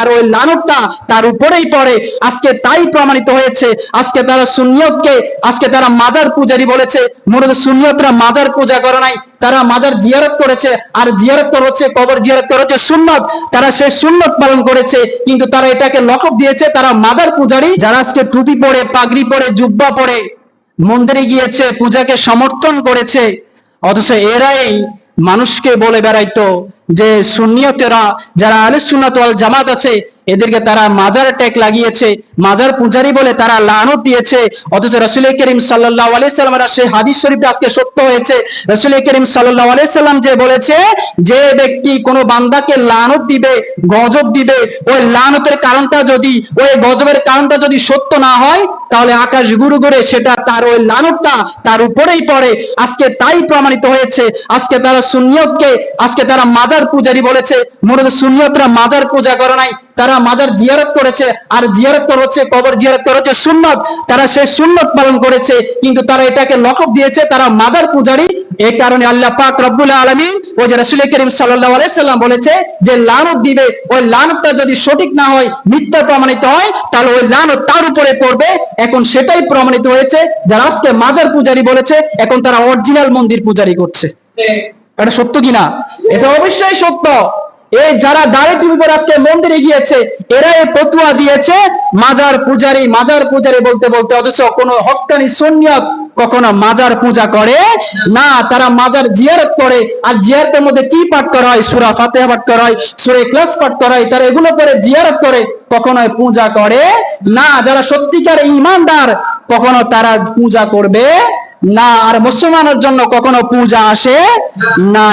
তার ওই লানতটা তার উপরেই পড়ে। আজকে তাই প্রমাণিত হয়েছে। আজকে তারা সুনিয়তকে আজকে তারা মাজার পূজারি বলেছে। মূলত সুনিয়তরা মাজার পূজা করে নাই, তারা মাজার জিয়ারত করেছে। আর জিয়ারত হচ্ছে, কবর জিয়ারত হচ্ছে সুন্নত। তারা সেই সুন্নত পালন করেছে, কিন্তু তারা এটাকে লকব দিয়েছে, তারা মাজার পূজারি, যারা আজকে টুপি পরে, পাগড়ি পরে, জুব্বা পরে মন্দিরে গিয়েছে, পূজাকে সমর্থন করেছে। অথচ এরাই মানুষকে বলে বেড়াইতো যে সুন্নিয়তেরা যারা আলে ওয়াল জামাত আছে, এদেরকে তারা মাজার ট্যাগ লাগিয়েছে, মাজার পূজারি বলে তারা লানত দিয়েছে। অথচ রসুল করিম সাল্লাহ আলাইসাল্লামের সেই হাদিস শরীফটা আজকে সত্য হয়েছে। রসুল করিম সাল্লাহ আলাইসাল্লাম যে বলেছে, যে ব্যক্তি কোনো বান্দাকে লানত দিবে, গজব দিবে, ওই লানতের কারণটা যদি, ওই গজবের কারণটা যদি সত্য না হয়, তাহলে আকাশ গুরু করে সেটা তার ওই লানতটা তার উপরেই পড়ে। আজকে তাই প্রমাণিত হয়েছে। আজকে তারা সুনিয়তকে আজকে তারা মাজার পূজারি বলেছে। মূলত সুনিয়তরা মাজার পূজা করে নাই, তারা মাজার জিয়ারত করেছে। আর জিয়ারত তো হচ্ছে, কবর জিয়ারত তো হচ্ছে সুন্নত। তারা সেই সুন্নত পালন করেছে, কিন্তু তারা এটাকে লকব দিয়েছে, তারা মাজার পূজারি। এই কারণে আল্লাহ পাক রব্বুল আলমিন ও যে রসুল করিম সাল্লাহ আলাইসাল্লাম বলেছে যে লানত দিবে। ওই লানতটা যদি সঠিক না হয়, মিথ্যা প্রমাণিত হয়, তাহলে ওই লানত তার উপরে পড়বে। এখন সেটাই প্রমাণিত হয়েছে যারা আজকে মাজার পূজারি বলেছে, এখন তারা অরিজিনাল মন্দির পূজারি করছে। এটা সত্য কিনা? এটা অবশ্যই সত্য। এই যারা দাঁড়ে টিভি পর আজকে মন্দিরে গিয়েছে, এরা এই পতুয়া দিয়েছে, মাজার পূজারি মাজার পূজারি বলতে বলতে অথচ কোনো হক্কানি সুন্নিয়ত কখনো মাজার পূজা করে না। তারা মাজার জিয়ারত করে, আর জিয়ারতের মধ্যে কি পাঠ করা হয়? সুরা ফাতেহা পাঠ করা হয়, সুরে ক্লাস পাঠ করা হয়, তারা এগুলো করে জিয়ারত করে কখনো পূজা করে না। যারা সত্যিকার ইমানদার কখনো তারা পূজা করবে না। আর মুসলমানের জন্য কখনো পূজা আসে না।